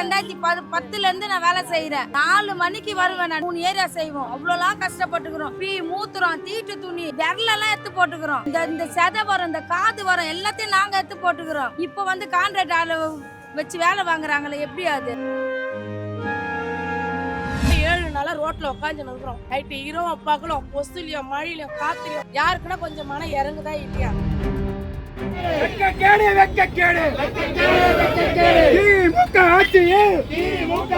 ரெண்டாயிரத்தி பத்து பத்துல இருந்து நான் வேலை செய்யறேன் நாலு மணிக்கு வருவேன் நான். மூணு ஏரியா செய்வோம். அவ்வளோலாம் கஷ்டப்பட்டுக்கிறோம். பீ மூத்துறோம். தீட்டு துணி விரலெல்லாம் எடுத்து போட்டுக்கிறோம். இந்த இந்த செதை வரும் இந்த காது வரும் எல்லாத்தையும் நாங்க எடுத்து போட்டுக்கிறோம். இப்போ வந்து கான்ட்ராக்ட் ஆளு வச்சு வேலை வாங்குறாங்களே எப்படி அது? ஏழு நாளா ரோட்ல உட்காந்து நிற்கிறோம் நைட்டு இரவும் பகலும் கொசுலையும் மழையிலும் காத்துலையும். யாருக்குன்னா கொஞ்சம் மனம் இறங்குதா இல்லையா? திமுக திமுக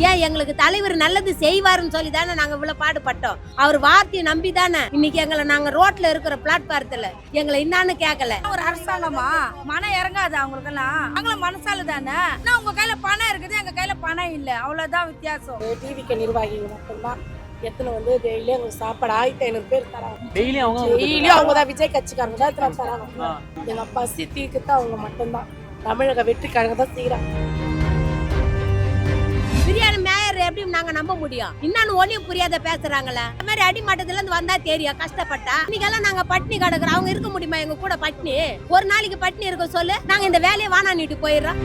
ஏன் எங்களுக்கு தலைவர் நல்லது செய்வாருன்னு சொல்லி தானே நாங்க இவ்வளவு பாடுபட்டோம்? அவர் வார்த்தையை நம்பி தானே இன்னைக்கு எங்களை நாங்க ரோட்ல இருக்கிற பிளாட்பாரத்துல எங்களை என்னான்னு கேட்கல ஒரு அரசாங்கமா? மனம் இறங்காது அவங்களுக்கெல்லாம். அவங்களும் மனசால தானே? நான் உங்க கையில பணம் இருக்குது எங்க கையில பணம் இல்ல. அவ்வளவுதான் வித்தியாசம். டிவிக்கு நிர்வாகிகள் மட்டும்தான் எத்தனை வந்து டெய்லியும் எங்களுக்கு சாப்பாடு ஆயிரத்தி ஐநூறு பேர் தராங்க. டெய்லி அவங்க டெய்லியும் அவங்க தான் விஜய் கட்சிக்காரங்க தான் எத்தனை தராங்க. எங்க பசி தீர்க்கத்தான் அவங்க மட்டும்தான். தமிழக வெற்றி கழகம் தான் செய்யறாங்க பிரியாணி மேயர் எப்படி நாங்க நம்ப முடியும்? இன்னொன்னு ஒளியும் புரியாத பேசுறாங்களே. இந்த மாதிரி அடிமட்டத்துல இருந்து வந்தா தெரியும் கஷ்டப்பட்டா. இன்னைக்கெல்லாம் நாங்க பட்னி கிடக்குறோம். அவங்க இருக்க முடியுமா? எங்க கூட பட்னி ஒரு நாளைக்கு பட்னி இருக்க சொல்லு. நாங்க இந்த வேலையை வானான்னுட்டு போயிடுறோம்.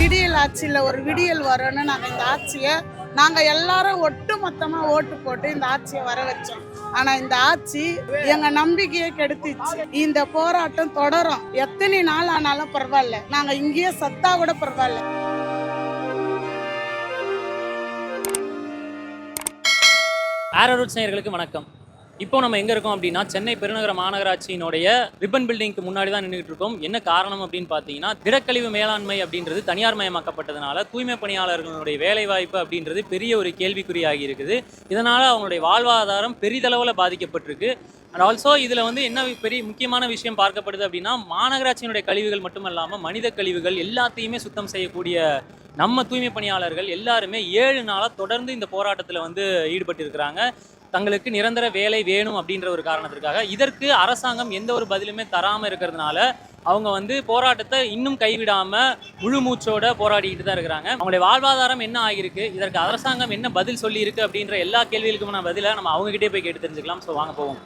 விடியல் ஆட்சியில் ஒரு விடியல் வரும்னு நாங்கள் இந்த ஆட்சியை நாங்கள் எல்லாரும் ஒட்டு மொத்தமாக ஓட்டு போட்டு இந்த ஆட்சியை வர வச்சோம். ஆனால் இந்த ஆட்சி எங்கள் நம்பிக்கையை கெடுத்துச்சு. இந்த போராட்டம் தொடரும். எத்தனை நாள் ஆனாலும் பரவாயில்ல. நாங்கள் இங்கேயே சத்தா கூட பரவாயில்ல. ஆரோரூட் நேயர்களுக்கு வணக்கம். இப்போ நம்ம எங்க இருக்கோம் அப்படின்னா சென்னை பெருநகர மாநகராட்சியினுடைய ரிப்பன் பில்டிங்க்கு முன்னாடி தான் நின்றுட்டு இருக்கோம். என்ன காரணம் அப்படின்னு பார்த்தீங்கன்னா திடக்கழிவு மேலாண்மை அப்படின்றது தனியார் மயமாக்கப்பட்டதுனால தூய்மை பணியாளர்களுடைய வேலைவாய்ப்பு அப்படின்றது பெரிய ஒரு கேள்விக்குறியாகி இருக்குது. இதனால அவங்களுடைய வாழ்வாதாரம் பெரிதளவில் பாதிக்கப்பட்டிருக்கு. அண்ட் ஆல்சோ இதில் வந்து என்ன பெரிய முக்கியமான விஷயம் பார்க்கப்படுது அப்படின்னா மாநகராட்சியினுடைய கழிவுகள் மட்டுமல்லாமல் மனித கழிவுகள் எல்லாத்தையுமே சுத்தம் செய்யக்கூடிய நம்ம தூய்மை பணியாளர்கள் எல்லாருமே ஏழு நாளாக தொடர்ந்து இந்த போராட்டத்தில் வந்து ஈடுபட்டிருக்கிறாங்க. தங்களுக்கு நிரந்தர வேலை வேணும் அப்படின்ற ஒரு காரணத்திற்காக. இதற்கு அரசாங்கம் எந்த ஒரு பதிலுமே தராமல் இருக்கிறதுனால அவங்க வந்து போராட்டத்தை இன்னும் கைவிடாம முழு மூச்சோட போராடிக்கிட்டு தான் இருக்கிறாங்க. அவங்களுடைய வாழ்வாதாரம் என்ன ஆகியிருக்கு? இதற்கு அரசாங்கம் என்ன பதில் சொல்லி இருக்கு அப்படின்ற எல்லா கேள்விகளுக்கும் நான் பதிலாக நம்ம அவங்க கிட்டே போய் கேட்டு தெரிஞ்சுக்கலாம். ஸோ வாங்க போவோம்.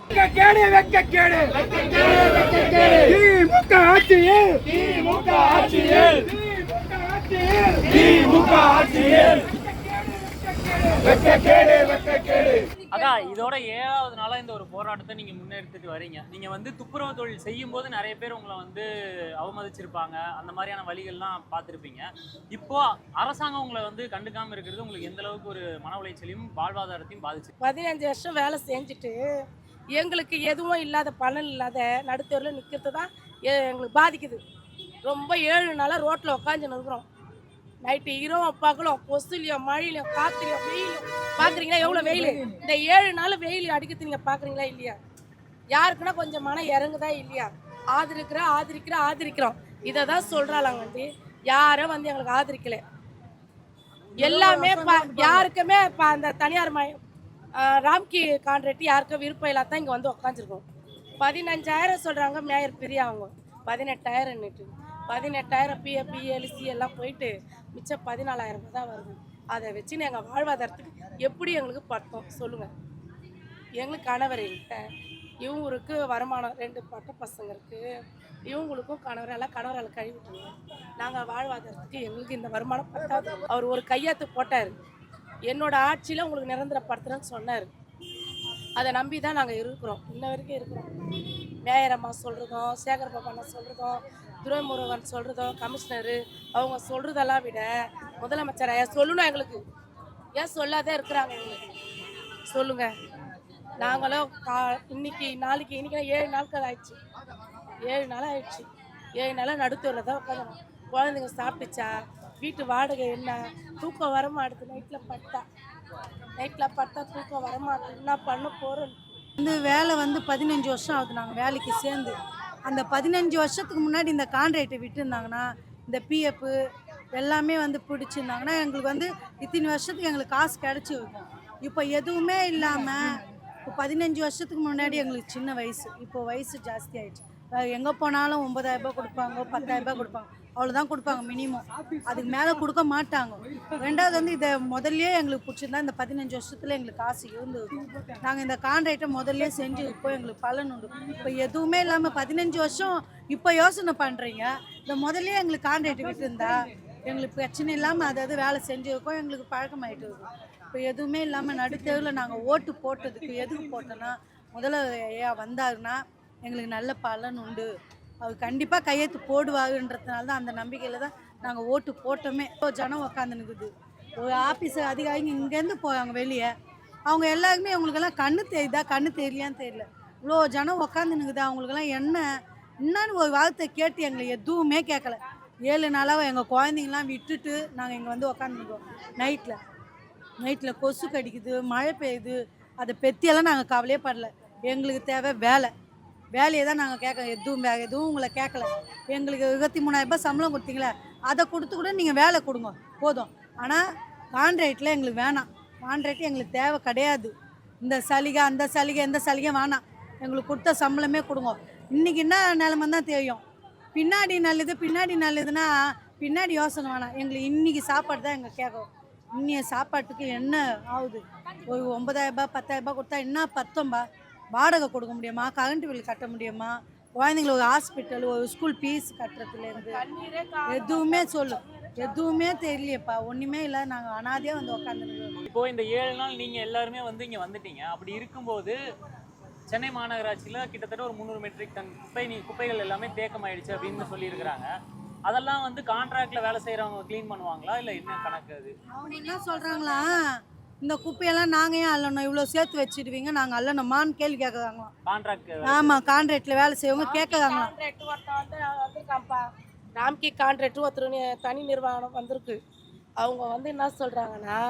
வெக்க அதான் இதோட ஏழாவது நாளா இந்த ஒரு போராட்டத்தை நீங்க முன்னெடுத்துட்டு வரீங்க. நீங்க வந்து துப்புரவு தொழில் செய்யும் போது நிறைய பேர் உங்களை வந்து அவமதிச்சிருப்பாங்க. அந்த மாதிரியான வழிகள்லாம் பார்த்துருப்பீங்க. இப்போ அரசாங்கம் உங்களை வந்து கண்டுக்காம இருக்கிறது உங்களுக்கு எந்த அளவுக்கு ஒரு மன உளைச்சலையும் வாழ்வாதாரத்தையும் பாதிச்சு பதினஞ்சு வருஷம் வேலை செஞ்சுட்டு எங்களுக்கு எதுவும் இல்லாத பணம் இல்லாத நடுத்தூரில் நிற்கிறது தான் எங்களுக்கு பாதிக்குது. ரொம்ப ஏழு நாளாக ரோட்டில் உட்காந்து நிற்கிறோம் நைட்டு இரவும் பகலும் கொசுலையும் மழையிலும் காத்துலையும் வெயிலும் பார்க்குறீங்களா எவ்வளோ வெயில்? இந்த ஏழு நாள் வெயில் அடிக்கிறது நீங்கள் பார்க்குறீங்களா இல்லையா? யாருக்குன்னா கொஞ்சம் மனம் இறங்குதா இல்லையா? ஆதரிக்கிறோம் ஆதரிக்கிறோம் ஆதரிக்கிறோம். இதை தான் சொல்கிறாளாங்க வந்து யாரும் வந்து எங்களுக்கு ஆதரிக்கல. எல்லாமே யாருக்குமே இப்போ அந்த தனியார் மயம் ராம்கி கான்ட்ராக்ட் யாருக்கும் விருப்பம் இல்லாத இங்கே வந்து உட்காந்துருக்கோம் பதினஞ்சாயிரம் சொல்கிறாங்க மேயர் பிரியா அவங்க பதினெட்டாயிரம்னுட்டு பதினெட்டாயிரம் பிஎஃப் பிஎல்சி எல்லாம் போயிட்டு மிச்சம் பதினாலாயிரம் ரூபாய் தான் வருது. அதை வச்சு எங்கள் வாழ்வாதாரத்துக்கு எப்படி எங்களுக்கு பட்டம்? சொல்லுங்கள் எங்களுக்கு கணவர் இல்லை. இவங்களுக்கு வருமானம் ரெண்டு பட்ட பசங்க இருக்குது இவங்களுக்கும் கணவர் எல்லாம் கணவரால் கழுவிட்டுங்க நாங்கள் வாழ்வாதாரத்துக்கு எங்களுக்கு இந்த வருமானம் பத்தாது. அவர் ஒரு கையாத்து போட்டார். என்னோட ஆட்சியில் உங்களுக்கு நிரந்தரப்படுத்துறேன்னு சொன்னார். அதை நம்பி தான் நாங்கள் இருக்கிறோம். இன்ன வரைக்கும் இருக்கிறோம். மேயரம்மா சொல்கிறதும் சேகர் பாபா சொல்கிறதும் துரைமுருகன் சொல்றதோ கமிஷனரு அவங்க சொல்கிறதெல்லாம் விட முதலமைச்சர் ஐயா சொல்லணும் எங்களுக்கு. ஏன் சொல்லாதே இருக்கிறாங்க எங்களுக்கு? சொல்லுங்கள் நாங்களும் கா இன்னைக்கு நாளைக்கு இன்னைக்கு ஏழு நாட்கள் ஆயிடுச்சு. ஏழு நாள் ஆயிடுச்சு. ஏழு நாளாக நடுத்தூரில் தான் உட்காந்துரும் குழந்தைங்க சாப்பிட்டுச்சா வீட்டு வாடகை என்ன? தூக்கம் வரமாட்டுது நைட்டில் பட்டா நைட்டில் பட்டா தூக்கம் வரமாட்டுது என்ன பண்ண போகிறோம் வந்து வேலை வந்து பதினஞ்சு வருஷம் ஆகுது. நாங்கள் வேலைக்கு சேர்ந்து. அந்த பதினஞ்சு வருஷத்துக்கு முன்னாடி இந்த கான்ட்ராக்டை விட்டுருந்தாங்கன்னா இந்த பிஎஃப் எல்லாமே வந்து பிடிச்சிருந்தாங்கன்னா எங்களுக்கு வந்து இத்தனை வருஷத்துக்கு எங்களுக்கு காசு கிடச்சி இருக்கும். இப்போ எதுவுமே இல்லாமல் இப்போ பதினஞ்சு வருஷத்துக்கு முன்னாடி எங்களுக்கு சின்ன வயசு. இப்போ வயசு ஜாஸ்தி ஆயிடுச்சு. எங்கே போனாலும் ஒன்பதாயிரம் கொடுப்பாங்க பத்தாயிரரூபா கொடுப்பாங்க. அவ்வளோதான் கொடுப்பாங்க மினிமம் அதுக்கு மேலே கொடுக்க மாட்டாங்க. ரெண்டாவது வந்து இதை முதல்லையே எங்களுக்கு பிடிச்சிருந்தா இந்த பதினஞ்சு வருஷத்தில் எங்களுக்கு காசு இருந்து நாங்கள் இந்த கான்ட்ராக்டை முதல்ல செஞ்சு இப்போ எங்களுக்கு பலன் உண்டு. இப்போ எதுவுமே இல்லாமல் பதினஞ்சு வருஷம் இப்போ யோசனை பண்ணுறீங்க இந்த முதல்ல எங்களுக்கு கான்ட்ராக்ட் விட்டுருந்தா எங்களுக்கு பிரச்சனை இல்லாமல் அதாவது வேலை செஞ்சுருக்கோம் எங்களுக்கு பழக்கமாயிட்டு இருக்கும் இப்போ எதுவுமே இல்லாமல் நடுத்தேவில் நாங்கள் ஓட்டு போட்டதுக்கு எதுக்கு போட்டோன்னா முதல்ல ஐயா வந்தாருன்னா எங்களுக்கு நல்ல பலன் உண்டு. அவர் கண்டிப்பாக கையெழுத்து போடுவாருன்றதுனால தான் அந்த நம்பிக்கையில் தான் நாங்கள் ஓட்டு போட்டோமே. இப்போ ஜனம் உக்காந்துனுக்குது ஒரு ஆஃபீஸ் அதிகாரிங்க இங்கேருந்து போவாங்க வெளியே. அவங்க எல்லாருக்குமே அவங்களுக்கெல்லாம் கண்ணு தெரியுதா? கண்ணு தெரியலையான்னு தெரியல. இவ்வளோ ஜனம் உக்காந்துனுக்குது அவங்களுக்கெல்லாம் என்ன என்னன்னு ஒரு வார்த்தை கேட்டு எங்களை எதுவுமே கேட்கல ஏழு நாளாக எங்கள் குழந்தைங்களாம் விட்டுட்டு நாங்கள் இங்கே வந்து உக்காந்துருக்கோம் நைட்டில் நைட்டில் கொசு கடிக்குது மழை பெய்யுது. அதை பெத்தியெல்லாம் நாங்கள் கவலையே படல. எங்களுக்கு தேவை வேலை. வேலையை தான் நாங்கள் கேட்க எதுவும் வே எதுவும் உங்களை கேட்கல. எங்களுக்கு இருபத்தி மூணாயிரரூபா சம்பளம் கொடுத்தீங்களே அதை கொடுத்து கூட நீங்கள் வேலை கொடுங்க. போதும். ஆனால் கான்ட்ராக்டில் எங்களுக்கு வேணாம். கான்ட்ராக்ட் எங்களுக்கு தேவை கிடையாது. இந்த சலுகை அந்த சலுகை எந்த சலுகை வேணாம். எங்களுக்கு கொடுத்த சம்பளமே கொடுங்க. இன்றைக்கி என்ன நிலமை தான் தெரியும்? பின்னாடி நல்லது பின்னாடி நல்லதுன்னா பின்னாடி யோசனை வேணாம். எங்களுக்கு இன்றைக்கி சாப்பாடு தான் எங்கள் கேட்கும் இன்னைய சாப்பாட்டுக்கு என்ன ஆகுது? ஒரு ஒன்பதாயிரரூபா பத்தாயிரரூபா கொடுத்தா என்ன பத்தோம்பா? வாடகை கொடுக்க முடியுமா? கரண்ட் பில் கட்ட முடியுமா? குழந்தைங்கள ஒரு ஹாஸ்பிட்டல் ஒரு ஸ்கூல் ஃபீஸ் கட்டுறதுலேருந்து. எதுவுமே சொல்லு. எதுவுமே தெரியலையப்பா. ஒன்றுமே இல்லை. நாங்கள் அனாதையாக வந்து உக்காந்துருக்கோம். இப்போ இந்த ஏழு நாள் நீங்க எல்லாருமே வந்து இங்க வந்துட்டீங்க. அப்படி இருக்கும்போது சென்னை மாநகராட்சியில கிட்டத்தட்ட ஒரு முந்நூறு மெட்ரிக் டன் குப்பை நீ குப்பைகள் எல்லாமே தேக்கமாயிடுச்சு அப்படின்னு சொல்லியிருக்கிறாங்க. அதெல்லாம் வந்து கான்ட்ராக்ட்ல வேலை செய்யறவங்க க்ளீன் பண்ணுவாங்களா? இல்ல என்ன கணக்கு அது? அவங்க என்ன சொல்கிறாங்களா இந்த குப்பையெல்லாம் நாங்கள் ஏன் அள்ளணும்? இவ்வளோ சேர்த்து வச்சிடுவீங்க நாங்கள் அள்ளணுமான்னு கேள்வி கேட்குறாங்களாம். கான்ட்ராக்ட் ஆமாம் கான்ட்ராக்டில் வேலை செய்வங்க கேட்குறாங்களாம். கான்ட்ராக்ட் ஒருத்தன் வந்து வந்திருக்கான்ப்பா. ராம்கி கான்ட்ராக்ட் ஒருத்தர் தனி நிர்வாகம் வந்திருக்கு. அவங்க வந்து என்ன சொல்கிறாங்கன்னா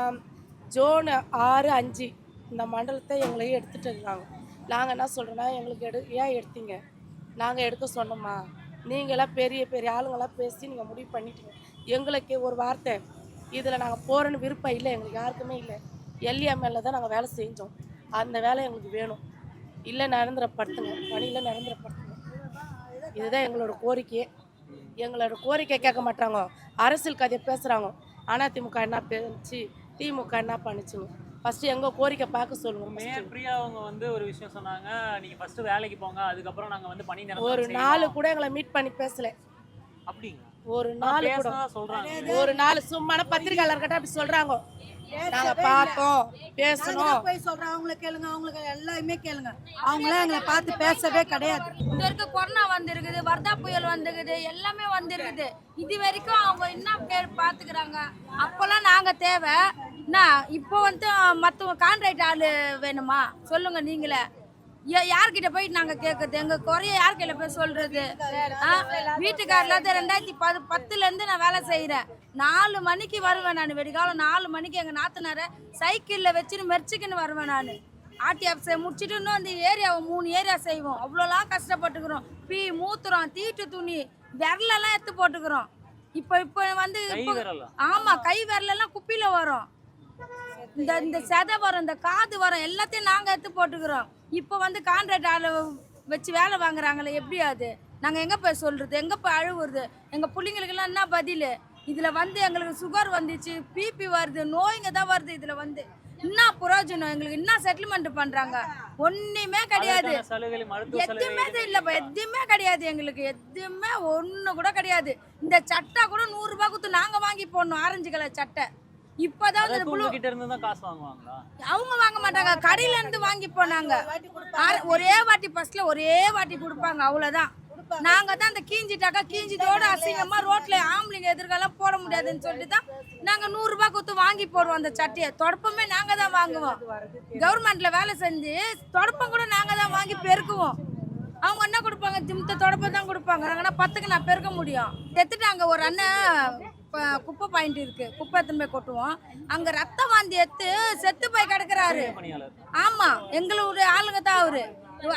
ஜோனு ஆறு அஞ்சு இந்த மண்டலத்தை எங்களையும் எடுத்துட்டு இருக்காங்க. நாங்கள் என்ன சொல்கிறோன்னா எங்களுக்கு எடு ஏன் எடுத்தீங்க? நாங்கள் எடுக்க சொன்னோமா? நீங்களாம் பெரிய பெரிய ஆளுங்களாம் பேசி நீங்கள் முடிவு பண்ணிட்டீங்க. எங்களுக்கு ஒரு வார்த்தை. இதில் நாங்கள் போகிறோன்னு விருப்பம் இல்லை எங்களுக்கு யாருக்குமே இல்லை. எல்இஎம்எல்ல தான் நாங்கள் வேலை செஞ்சோம். அந்த வேலை எங்களுக்கு வேணும். இல்லை நிரந்தரப்படுத்துங்க பணியில் நிரந்தரப்படுத்துங்க இதுதான் எங்களோட கோரிக்கையே. எங்களோட கோரிக்கை கேட்க மாட்டாங்க. அரசியல் கதையை பேசுகிறாங்க அதிமுக என்ன பேச்சு திமுக என்ன பண்ணுச்சுங்க ஃபஸ்ட்டு எங்கள் கோரிக்கை பார்க்க சொல்லுங்க மேயர். பிரியா அவங்க வந்து ஒரு விஷயம் சொன்னாங்க. நீங்க ஃபர்ஸ்ட் வேலைக்கு போங்க. அதுக்கப்புறம் நாங்க வந்து பணி நிரந்தரம் ஒரு. நாள் கூட எங்களை மீட் பண்ணி பேசல. அப்படிங்க ஒரு நாள் கூட. சொல்றாங்க. ஒரு நாள் சும்மான பத்திரிகையாளர்கிட்ட அப்படி சொல்கிறாங்க நாங்கள் பார்த்தோம் பேசணும் நாங்க போய் சொல்றோம். அவங்கள கேளுங்க அவங்களுக்கு எல்லாருமே கேளுங்க. அவங்களாம் எங்களை பார்த்து பேசவே கிடையாது. இந்த இருக்க கொரோனா வந்திருக்குது வர்தா புயல் வந்திருக்குது எல்லாமே வந்திருக்குது. இது வரைக்கும் அவங்க என்ன கே பாத்துக்கிறாங்க? அப்போல்லாம் நாங்க தேவை. என்ன இப்போ வந்து மற்ற கான்ட்ராக்ட் ஆளு வேணுமா? சொல்லுங்க நீங்களே. யார்கிட்ட போய் நாங்க கேட்கறது எங்க குறைய யார்கிட்ட போய் சொல்றது? இருந்து ரெண்டாயிரத்தி பது பத்துல இருந்து நான் வேலை செய்யறேன் நாலு மணிக்கு வருவேன் நான் வெடிகாலம் நாலு மணிக்கு எங்க நாத்தனார சைக்கிள்ல வச்சுன்னு மெரிச்சுக்கின்னு வருவேன் நான். ஆர்டி ஆஃபீஸை முடிச்சுட்டு இன்னும் அந்த ஏரியாவை மூணு ஏரியா செய்வோம். அவ்வளோலாம் கஷ்டப்பட்டுக்கிறோம். பீ மூத்துறோம் தீட்டு துணி விரலெல்லாம் எடுத்து போட்டுக்கிறோம். இப்போ இப்போ வந்து கை இப்போ விரலாம் ஆமா. கை விரலெல்லாம் குப்பியில வரும். இந்த இந்த செதை வரும் இந்த காது வரும் எல்லாத்தையும் நாங்க எடுத்து போட்டுக்கிறோம். இப்போ வந்து கான்ட்ராக்ட் ஆளு வச்சு வேலை வாங்குறாங்களே எப்படி அது? நாங்க எங்க போய் சொல்றது? எங்க போய் அழுவுறது? எங்க பிள்ளைங்களுக்கெல்லாம் என்ன பதில்? இதுல வந்து எங்களுக்கு சுகர் வந்துச்சு பிபி வருது நோய்ங்க தான் வருது இதுல வந்து. என்ன புரோஜனம்? எங்களுக்கு என்ன செட்டில்மெண்ட் பண்றாங்க? ஒண்ணுமே கிடையாது. எதுவுமே இல்லப்பா எதுவுமே கிடையாது எங்களுக்கு. எதுவுமே ஒண்ணு கூட கிடையாது. இந்த சட்டை கூட நூறு ரூபாய் கொடுத்து நாங்க வாங்கி போடணும் ஆரஞ்சு கலர் சட்டை. இப்பதான் அவங்க வாங்க மாட்டாங்க. கடையில இருந்து வாங்கி போனாங்க. ஒரே வாட்டி ஃபர்ஸ்ட்ல ஒரே வாட்டி கொடுப்பாங்க. அவ்வளவுதான். நாங்க தான் அந்த கீஞ்சிட்டாக்கா கீஞ்சிட்டோட அசிங்கமா ரோட்ல ஆம்பளைங்க எதிர்காலம் போட முடியாதுன்னு சொல்லிட்டு தான் நாங்க நூறு ரூபாய் கொடுத்து வாங்கி போடுவோம் அந்த சட்டையை. தொடப்பமே நாங்க தான் வாங்குவோம். கவர்மெண்ட்ல வேலை செஞ்சு தொடப்பம் கூட நாங்க தான் வாங்கி பெருக்குவோம். அவங்க என்ன கொடுப்பாங்க? திமுத்த தொடப்பம் தான் கொடுப்பாங்க. நாங்கன்னா பத்துக்கு நான் பெருக்க முடியும்? எடுத்துட்டாங்க ஒரு அண்ணன் குப்பை பாயிண்ட் இருக்கு. குப்பை எடுத்துன்னு போய் கொட்டுவோம். அங்க ரத்த வாந்தி எடுத்து செத்து போய் கிடக்குறாரு. ஆமா. எங்களுடைய ஆளுங்க தான் அவரு.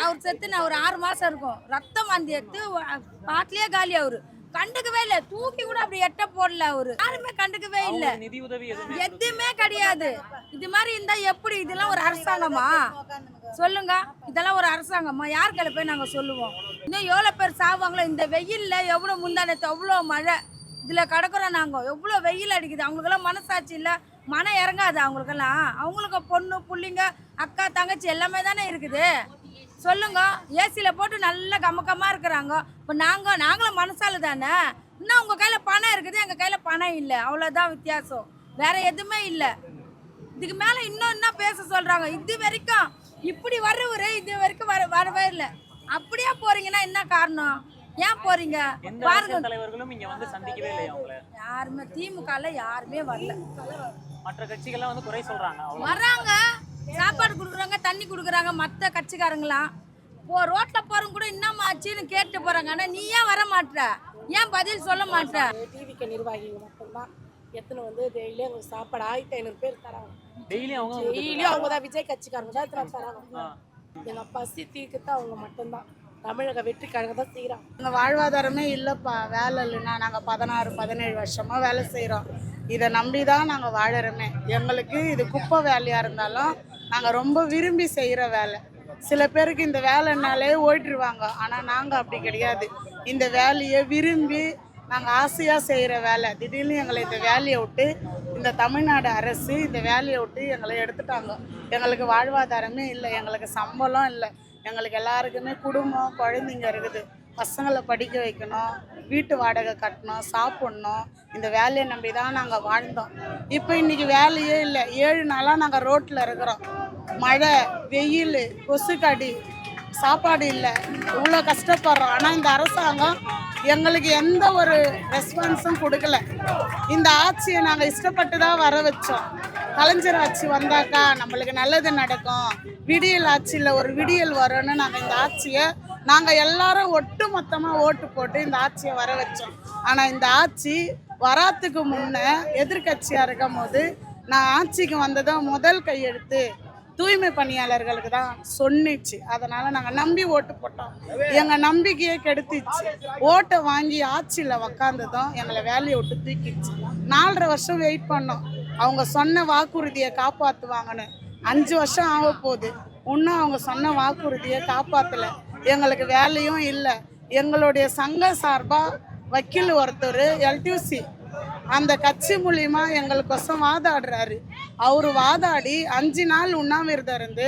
அவர் செத்து நான் ஒரு ஆறு மாசம் இருக்கும். ரத்தம் வாந்தி எடுத்து பாட்டிலேயே காலி அவரு. கண்டுக்கவே இல்ல. தூக்கி கூட அப்படி எட்ட போடல அவரு. யாருமே கண்டுக்கவே இல்ல. அவங்களுக்கு நிதி உதவி எதுவுமே கிடையாது. இது மாதிரி இருந்தா எப்படி? இதெல்லாம் ஒரு அரசாங்கமா? சொல்லுங்க. இதெல்லாம் ஒரு அரசாங்கமா? யார் கையில போய் நாங்க சொல்லுவோம்? இன்னும் எவ்வளவு பேர் சாவாங்களோ? இந்த வெயில்ல எவ்வளவு முந்தானத்து அவ்வளோ மழை? இதில் கிடக்குறோம் நாங்கள் எவ்வளோ வெயில் அடிக்குது? அவங்களுக்கெல்லாம் மனசாட்சி இல்லை. மனம் இறங்காது அவங்களுக்கெல்லாம். அவங்களுக்கு பொண்ணு புள்ளிங்க அக்கா தங்கச்சி எல்லாமே தானே இருக்குது. சொல்லுங்க. ஏசியில் போட்டு நல்ல கமக்கமாக இருக்கிறாங்க. இப்போ நாங்கள் நாங்களும் மனசால தானே? இன்னும் உங்கள் கையில் பணம் இருக்குது எங்கள் கையில் பணம் இல்லை. அவ்வளோதான் வித்தியாசம். வேற எதுவுமே இல்லை. இதுக்கு மேலே இன்னும் என்ன பேச சொல்கிறாங்க இது வரைக்கும் இப்படி வர்றவரு இது வரைக்கும் வர வரவே இல்லை. அப்படியே போறீங்கன்னா என்ன காரணம்? ஏன் போறீங்க? பாருங்க. தலைவர்களும் இங்க வந்து சந்திக்கவே அவங்கள யாருமே திமுகல யாருமே வரல. மற்ற கட்சிகள்லாம் வந்து குறை சொல்றாங்க. வர்றாங்க. சாப்பாடு கொடுக்குறாங்க தண்ணி கொடுக்குறாங்க மற்ற கட்சிக்காரங்களாம். போ ரோட்ல போறவங்க கூட என்னம்மா ஆச்சுன்னு கேட்டு போறாங்க. ஆனா நீ ஏன் வர மாட்ற? ஏன் பதில் சொல்ல மாட்ற? டிவிக்கு நிர்வாகிகள் மட்டும்தான். எத்தனை வந்து டெய்லியும் எங்களுக்கு சாப்பாடு ஆயிரத்தி ஐநூறு பேர் தராங்க. டெய்லி அவங்க டெய்லியும் அவங்க தான் விஜய் கட்சிக்காரங்க. தான் எத்தனை தராங்க. ஆ. எங்க பசி தீர்க்கத்தான் அவங்க மட்டும்தான். தமிழக வெற்றி கழகம் தான் செய்கிறாங்க எங்கள் வாழ்வாதாரமே இல்லைப்பா. வேலை இல்லைன்னா நாங்கள் பதினாறு பதினேழு வருஷமாக வேலை செய்கிறோம் இதை நம்பி தான் நாங்கள் வாழறோமே. எங்களுக்கு இது குப்பை வேலையாக இருந்தாலும் நாங்கள் ரொம்ப விரும்பி செய்கிற வேலை. சில பேருக்கு இந்த வேலைனாலே ஓட்டிடுவாங்க ஆனால் நாங்கள் அப்படி கிடையாது. இந்த வேலையை விரும்பி நாங்கள் ஆசையாக செய்கிற வேலை. திடீர்னு எங்களை இந்த வேலையை விட்டு இந்த தமிழ்நாடு அரசு இந்த வேலையை விட்டு எங்களை எடுத்துட்டாங்க. எங்களுக்கு வாழ்வாதாரமே இல்லை எங்களுக்கு சம்பளம் இல்லை. எங்களுக்கு எல்லாருக்குமே குடும்பம் குழந்தைங்க இருக்குது. பசங்களை படிக்க வைக்கணும் வீட்டு வாடகை கட்டணும் சாப்பிட்ணும். இந்த வேலையை நம்பி தான் நாங்கள் வாழ்ந்தோம். இப்போ இன்றைக்கி வேலையே இல்லை. ஏழு நாளாக நாங்கள் ரோட்டில் இருக்கிறோம். மழை வெயில் கொசுக்கடி சாப்பாடு இல்லை. இவ்வளோ கஷ்டப்படுறோம். ஆனால் இந்த அரசாங்கம் எங்களுக்கு எந்த ஒரு ரெஸ்பான்ஸும் கொடுக்கல. இந்த ஆட்சியை நாங்கள் இஷ்டப்பட்டு தான் வர வச்சோம். கலைஞர் ஆட்சி வந்தாக்கா நம்மளுக்கு நல்லது நடக்கும். விடியல் ஆட்சியில் ஒரு விடியல் வரும்னு நாங்கள் இந்த ஆட்சியை நாங்கள் எல்லாரும் ஒட்டு மொத்தமாக ஓட்டு போட்டு இந்த ஆட்சியை வர வச்சோம். ஆனால் இந்த ஆட்சி வராத்துக்கு முன்னே எதிர்க்கட்சியாக இருக்கும் போது நான் ஆட்சிக்கு வந்ததும் முதல் கையெழுத்து தூய்மை பணியாளர்களுக்கு தான் சொன்னிச்சு. அதனால நாங்கள் நம்பி ஓட்டு போட்டோம். எங்கள் நம்பிக்கையை கெடுத்துச்சு. ஓட்டை வாங்கி ஆட்சியில் உக்காந்ததும் எங்களை வேலையை விட்டு தூக்கிடுச்சு நாலரை வருஷம் வெயிட் பண்ணோம். அவங்க சொன்ன வாக்குறுதியை காப்பாற்றுவாங்கன்னு அஞ்சு வருஷம் ஆக போகுது. இன்னும் அவங்க சொன்ன வாக்குறுதியை காப்பாற்றலை எங்களுக்கு வேலையும் இல்லை. எங்களுடைய சங்க சார்பாக வக்கீல் ஒருத்தர் எல்டிசி அந்த கட்சி மூலியமா எங்களுக்கொசம் வாதாடுறாரு. அவர் வாதாடி அஞ்சு நாள் உண்ணாவிரதம் இருந்து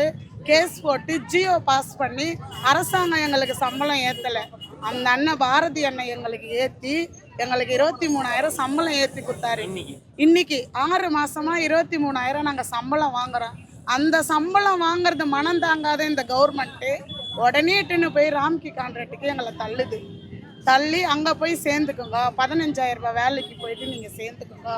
கேஸ் போட்டு ஜியோ பாஸ் பண்ணி அரசாங்கம் எங்களுக்கு சம்பளம் ஏற்றலை அந்த அண்ணன் பாரதி அண்ணன் எங்களுக்கு ஏற்றி எங்களுக்கு இருபத்தி மூணாயிரம் சம்பளம் ஏற்றி கொடுத்தாரு. இன்னைக்கு இன்னைக்கு ஆறு மாசமா இருபத்தி மூணாயிரம் நாங்கள் சம்பளம் வாங்குறோம். அந்த சம்பளம் வாங்குறது மனம் தாங்காத இந்த கவர்மெண்ட்டு உடனே இட்டுன்னு போய் ராம்கி கான்ட்ராக்டுக்கு எங்களை தள்ளுது. தள்ளி அங்கே போய் சேர்ந்துக்குங்க. பதினஞ்சாயிரம் ரூபாய் வேலைக்கு போயிட்டு நீங்கள் சேர்ந்துக்குங்க.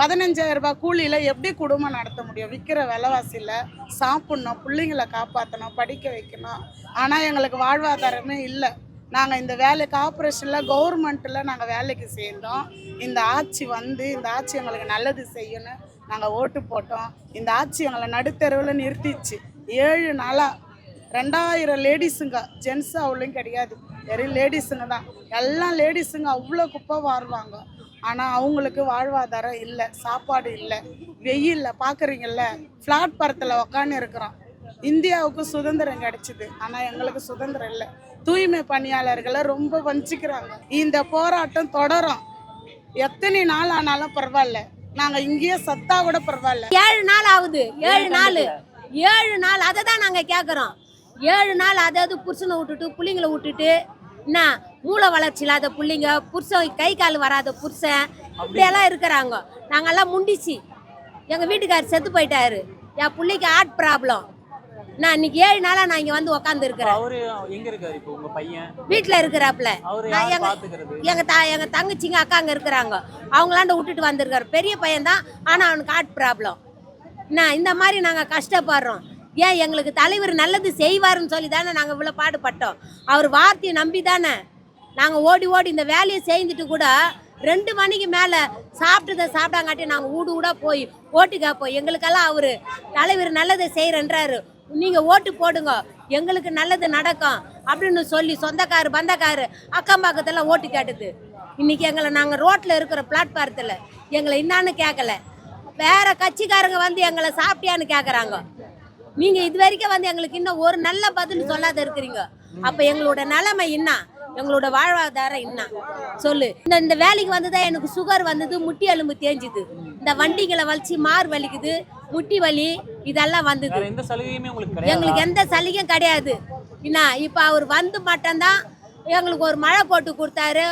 பதினஞ்சாயிரம் ரூபாய் கூலியில் எப்படி குடும்பம் நடத்த முடியும்? விற்கிற விலைவாசியில் சாப்பிட்ணும் பிள்ளைங்களை காப்பாற்றணும் படிக்க வைக்கணும். ஆனால் எங்களுக்கு வாழ்வாதாரமே இல்லை. நாங்கள் இந்த வேலைக்கு ஆப்ரேஷனில் கவர்மெண்ட்டில் நாங்கள் வேலைக்கு சேர்ந்தோம். இந்த ஆட்சி வந்து இந்த ஆட்சி எங்களுக்கு நல்லது செய்யணும் நாங்கள் ஓட்டு போட்டோம். இந்த ஆட்சி எங்களை நடுத்தெருவில் நிறுத்திச்சு. ஏழு நாளாக ரெண்டாயிரம் லேடிஸுங்க ஜென்ஸ் அவளும் கிடையாது. வெறும் லேடிஸுங்க தான். எல்லாம் லேடிஸுங்க அவ்வளோ குப்பை வாருவாங்க. ஆனால் அவங்களுக்கு வாழ்வாதாரம் இல்லை சாப்பாடு இல்லை வெயிலில் பார்க்குறீங்கல்ல ஃப்ளாட் பரத்தில் உக்காந்து இருக்கிறோம். இந்தியாவுக்கு சுதந்திரம் கிடைச்சிது. ஆனால் எங்களுக்கு சுதந்திரம் இல்லை. தூய்மை பணியாளர்களை ரொம்ப வஞ்சிக்கிறாங்க. இந்த போராட்டம் தொடரும். எத்தனை நாள் ஆனாலும் பரவாயில்ல. நாங்கள் இங்கேயே சத்தா கூட பரவாயில்ல. ஏழு நாள் ஆகுது. ஏழு நாள். ஏழு நாள். அதை தான் நாங்கள் கேட்குறோம் ஏழு நாள் அதாவது புருஷனை விட்டுட்டு புள்ளைங்களை விட்டுட்டு என்ன? மூளை வளர்ச்சி இல்லாத புள்ளைங்க புருஷன் கை கால் வராத புருஷன் இப்படியெல்லாம் இருக்கிறாங்க. நாங்கெல்லாம் முண்டிச்சு எங்கள் வீட்டுக்காரர் செத்து போயிட்டாரு. என் பிள்ளைக்கு ஹார்ட் ப்ராப்ளம் நான் இன்னைக்கு ஏழு நாளாக நான் இங்கே வந்து உக்காந்து இப்ப இருக்கிறேன் அவரு எங்க இருக்காரு இப்போ? உங்க பையன்? வீட்டில் இருக்கிறாப்புல. அவரு நான் யார் எங்க- பாத்துக்கிறது எங்கள் தா எங்கள் தங்கச்சிங்க அக்காங்க இருக்கிறாங்க. அவங்களாண்ட விட்டுட்டு வந்திருக்காரு. பெரிய பையன் தான். ஆனால் அவனுக்கு ஹார்ட் ப்ராப்ளம் நான் இந்த மாதிரி நாங்கள் கஷ்டப்படுறோம். ஏன் எங்களுக்கு தலைவர் நல்லது செய்வாருன்னு சொல்லி தானே நாங்கள் இவ்வளோ பாடுபட்டோம்? அவர் வார்த்தையை நம்பி தானே நாங்கள் ஓடி ஓடி இந்த வேலையை செய்துட்டு கூட ரெண்டு மணிக்கு மேலே சாப்பிட்டதை சாப்பிட்டாங்காட்டி நாங்கள் ஊடு ஊடாக போய் ஓட்டு கேட்போம். எங்களுக்கெல்லாம் அவர் தலைவர் நல்லதை செய்கிறன்றாரு நீங்கள் ஓட்டு போடுங்க. எங்களுக்கு நல்லது நடக்கும் அப்படின்னு சொல்லி சொந்தக்காரு பந்தக்காரு அக்கம் பக்கத்தில் ஓட்டு கேட்டது. இன்றைக்கி எங்களை நாங்கள் ரோட்டில் இருக்கிற பிளாட்ஃபாரத்தில் எங்களை என்னான்னு கேட்கல வேறு கட்சிக்காரங்க வந்து எங்களை சாப்பிட்டியான்னு கேட்குறாங்க நீங்கள் இது வரைக்கும் வந்து எங்களுக்கு இன்னும் ஒரு நல்ல பதில் சொல்லாத இருக்கிறீங்க. அப்போ எங்களோட நிலைமை என்ன? எங்களோட வாழ்வாதாரம் என்ன? சொல்லு. இந்த இந்த வேலைக்கு வந்துதான் எனக்கு சுகர் வந்தது முட்டி எலும்பு தேஞ்சுது. இந்த வண்டிகளை வலிச்சு மார் வலிக்குது முட்டி வலி இதெல்லாம் வந்தது. எங்களுக்கு எந்த சலுகையும் கிடையாது. என்ன இப்போ அவர் வந்து மட்டும்தான் எங்களுக்கு ஒரு மழை போட்டு கொடுத்தாரு.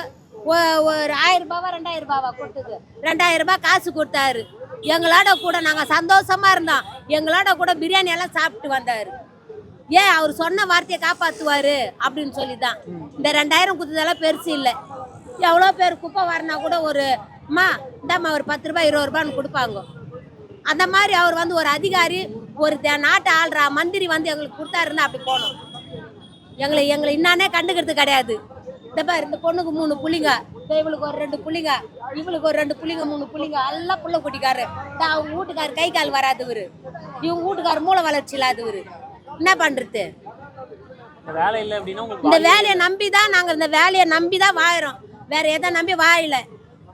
ஒரு ஆயிரம் ரூபாவா ரெண்டாயிரம் ரூபாவா கொடுத்தது. ரெண்டாயிரம் ரூபாய் காசு கொடுத்தாரு. எங்களோட கூட நாங்கள் சந்தோஷமா இருந்தோம். எங்களோட கூட பிரியாணி எல்லாம் சாப்பிட்டு வந்தார். ஏன் அவர் சொன்ன வார்த்தையை காப்பாற்றுவார் அப்படின்னு சொல்லி தான் இந்த ரெண்டாயிரம் கொடுத்ததெல்லாம் பெருசு இல்லை. எவ்வளோ பேர் குப்பை வரனா கூட ஒரு அம்மா இந்தாம்மா ஒரு பத்து ரூபாய் இருபது ரூபான்னு கொடுப்பாங்க. அந்த மாதிரி அவர் வந்து ஒரு அதிகாரி ஒரு நாட்டு நாட்டை ஆள்ற மந்திரி வந்து எங்களுக்கு கொடுத்தாருன்னா அப்படி போனோம். எங்களை எங்களை இன்னானே கண்டுக்கிறது கிடையாது. இந்த மாதிரி இந்த பொண்ணுக்கு மூணு புள்ளிங்க. இவளுக்கு ஒரு ரெண்டு புள்ளிங்க இவளுக்கு ஒரு ரெண்டு புள்ளிங்க மூணு புள்ளிங்க எல்லாம் புள்ள குட்டிக்காரு. இந்த அவங்க வீட்டுக்காரு கை கால் வராதவரு. இவங்க வீட்டுக்காரு மூளை வளர்ச்சி இல்லாதவரு. என்ன பண்றது? இந்த வேலையை நம்பி தான் நாங்கள் இந்த வேலையை நம்பி தான் வாழறோம். வேற எதை நம்பி வாழல?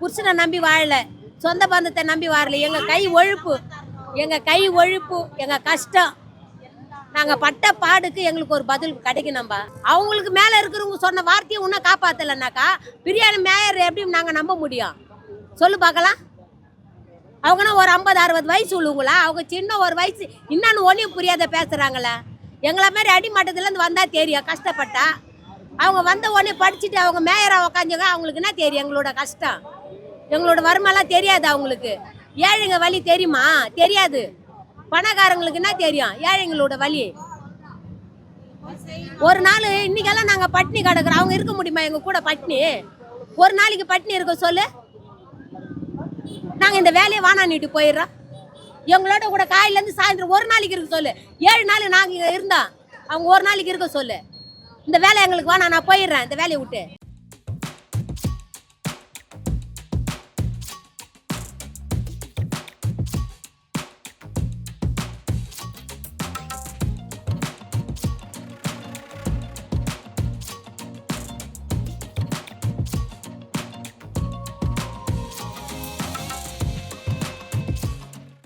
புருஷனை நம்பி வாழல. சொந்த பந்தத்தை நம்பி வாழல. எங்க கை ஒழுப்பு. எங்க கை ஒழுப்பு. எங்க கஷ்டம். நாங்க பட்ட பாடுக்கு எங்களுக்கு ஒரு பதில் கிடைக்கணும்பா. அவங்களுக்கு மேல இருக்கிறவங்க சொன்ன வார்த்தையை இன்னும் காப்பாத்தலைனாக்கா பிரியாணி மேயர் எப்படி நாங்க நம்ப முடியும்? சொல்லு பார்க்கலாம். அவங்கன்னா ஒரு ஐம்பது அறுபது வயசு உள்ளவங்களா? அவங்க சின்ன ஒரு வயசு இன்னொன்று ஒன்றும் புரியாத பேசுகிறாங்களே எங்களை மாதிரி அடிமட்டத்துலேருந்து வந்தால் தெரியும் கஷ்டப்பட்டா. அவங்க வந்த உடனே படிச்சுட்டு அவங்க மேயராக உக்காந்துங்க அவங்களுக்கு என்ன தெரியும்? எங்களோட கஷ்டம். எங்களோட வருமெல்லாம் தெரியாது அவங்களுக்கு. ஏழைங்க வழி தெரியுமா? தெரியாது. பணக்காரங்களுக்கு என்ன தெரியும்? ஏழைங்களோட வழி ஒரு நாள் இன்னைக்கெல்லாம் நாங்கள் பட்னி கிடக்குறோம். அவங்க இருக்க முடியுமா? எங்கள் கூட பட்னி ஒரு நாளைக்கு பட்னி இருக்க சொல்லு. நாங்கள் இந்த வேலையை வானான்னிட்டு போயிடுறோம். எங்களோட கூட காலையிலேருந்து சாயந்தரம் ஒரு நாளைக்கு இருக்க சொல்லு. ஏழு நாள் நாங்கள் இங்கே இருந்தோம். அவங்க ஒரு நாளைக்கு இருக்க சொல்லு. இந்த வேலை எங்களுக்கு வேணாம் நான் போயிடுறேன். இந்த வேலையை விட்டு.